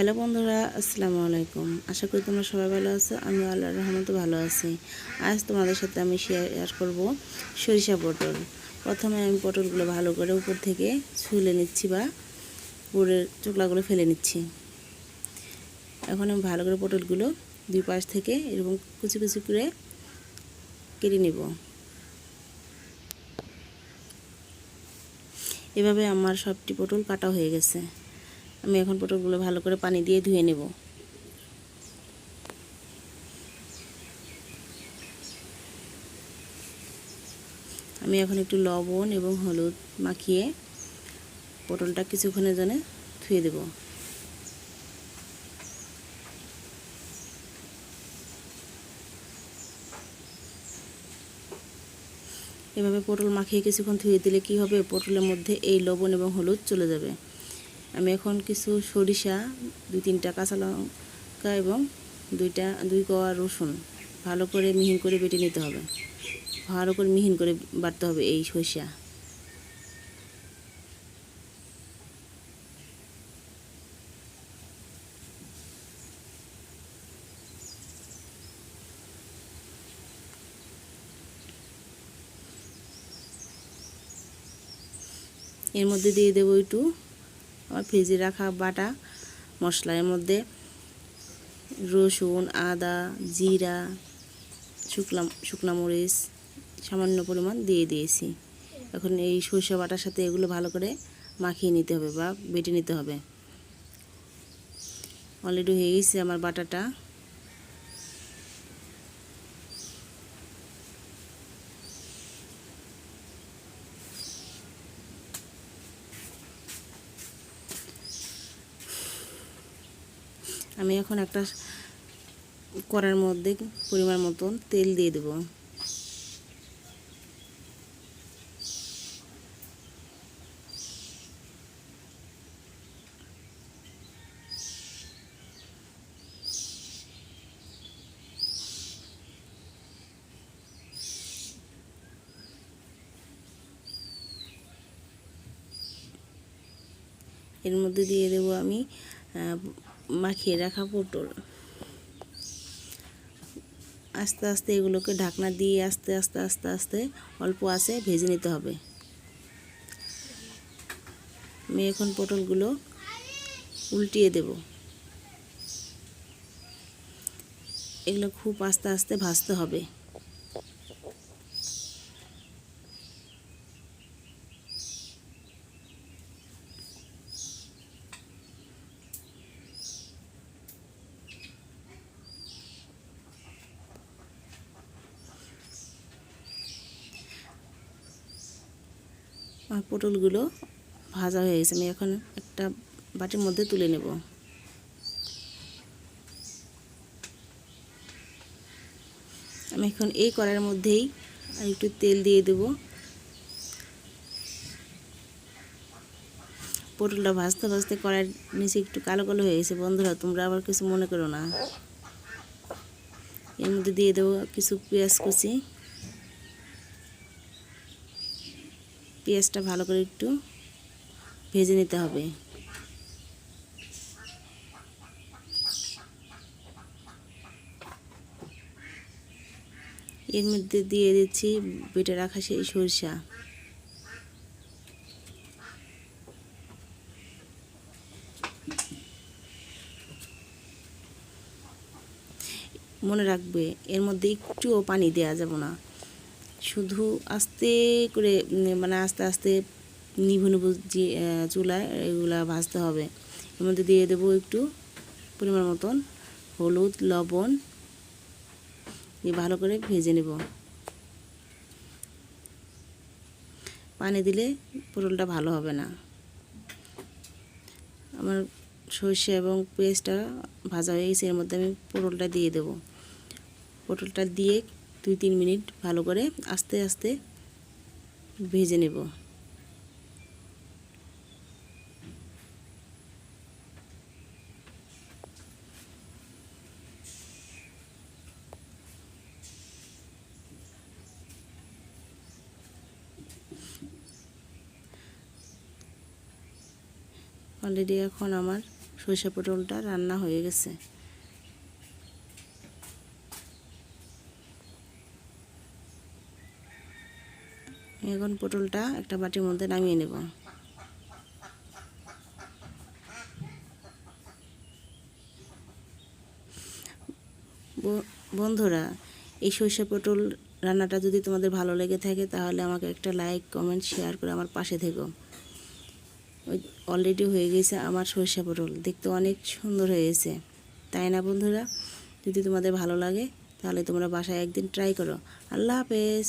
Hello বন্ধুরা, আসসালামু আলাইকুম। আশা করি তোমরা সবাই ভালো আছো আমি আল্লাহ রহমতে ভালো আছি। আজ তোমাদের সাথে আমি শেয়ার করব সরিষা পটল। প্রথমে আমি পটলগুলো ভালো করে উপর থেকে ছুলে নিচ্ছি বা পুরের চোকলাগুলো ফেলে নিচ্ছি। এখন আমি ভালো করে পটলগুলো দুই পাশ থেকে এরকম কুচি কুচি করে কেটে নেব। এভাবে আমার সবটি পটল কাটা হয়ে গেছে। আমি এখন পটলগুলো ভালো করে পানি দিয়ে ধুয়ে নেব। আমি এখন একটু লবণ এবং হলুদ মাখিয়ে পটলটা কিছুক্ষণের জন্য ধুয়ে দেব। এভাবে পটল মাখিয়ে কিছুক্ষণ ধুয়ে দিলে কি হবে? পটলের মধ্যে এই লবণ এবং হলুদ চলে যাবে। আমি এখন কিছু সরিষা দুই তিনটা কাঁচা লঙ্কা এবং দুইটা, দুই কোয়া রসুন ভালো করে মিহিন করে বেটে নিতে হবে। ভালো করে মিহিন করে বাটতে হবে এই সরিষা। এর মধ্যে দিয়ে দেবো একটু আমার ফ্রিজে রাখা বাটা মশলার মধ্যে রসুন, আদা, জিরা, শুকনা শুকনা মরিচ সামান্য পরিমাণ দিয়ে দিয়েছি। এখন এই সরষে বাটার সাথে এগুলো ভালো করে মাখিয়ে নিতে হবে বা বেটে নিতে হবে। অলরেডি হয়ে গেছে আমার বাটাটা। আমি এখন একটা কড়ার মধ্যে পরিমাণ মতন তেল দিয়ে দেব। এর মধ্যে দিয়ে দেব আমি মাখিয়ে রাখা পটল। আস্তে আস্তে এগুলোকে ঢাকনা দিয়ে আস্তে আস্তে আস্তে আস্তে অল্প আছে ভেজে নিতে হবে। আমি এখন পটলগুলো উল্টিয়ে দেব। এগুলো খুব আস্তে আস্তে ভাজতে হবে। পটলগুলো ভাজা হয়ে গেছে। আমি এখন একটা বাটির মধ্যে তুলে নেব। আমি এখন এই কড়াইয়ের মধ্যেই আর একটু তেল দিয়ে দেব। পটলটা ভাজতে ভাজতে কড়াইয়ের নিচে একটু কালো কালো হয়ে গেছে। বন্ধুরা, তোমরা আবার কিছু মনে করো না। এর মধ্যে দিয়ে দেবো কিছু পেঁয়াজ কুচি। পেঁয়াজটা ভালো করে একটু ভেজে নিতে হবে। এর মধ্যে দিয়ে দিচ্ছি বেটে রাখা সেই সরিষা। মনে রাখবে, এর মধ্যে একটুও পানি দেওয়া যাবে না। শুধু আস্তে করে মানে আস্তে আস্তে নিভু নিভু যে চুলায় এগুলা ভাজতে হবে। এর মধ্যে দিয়ে দেবো একটু পরিমাণ মতন হলুদ, লবণ, দিয়ে ভালো করে ভেজে নেব। পানি দিলে পটলটা ভালো হবে না। আমার সর্ষে এবং পেঁয়াজটা ভাজা হয়ে গেছে, এর মধ্যে আমি পটলটা দিয়ে দেব। পটলটা দিয়ে দুই তিন মিনিট ভালো করে আস্তে আস্তে ভেজে নেব। অলরেডি এখন আমার সরিষা পটলটা রান্না হয়ে গেছে। এখন পটলটা একটা বাটির মধ্যে নামিয়ে নেব। বন্ধুরা, এই সরিষা পটল রান্নাটা যদি তোমাদের ভালো লেগে থাকে, তাহলে আমাকে একটা লাইক, কমেন্ট, শেয়ার করে আমার পাশে থেকো। ওই অলরেডি হয়ে গেছে আমার সরিষা পটল। দেখতে অনেক সুন্দর হয়েছে তাই না বন্ধুরা? যদি তোমাদের ভালো লাগে, তাহলে তোমরা বাসায় একদিন ট্রাই করো। আল্লাহ হাফেজ।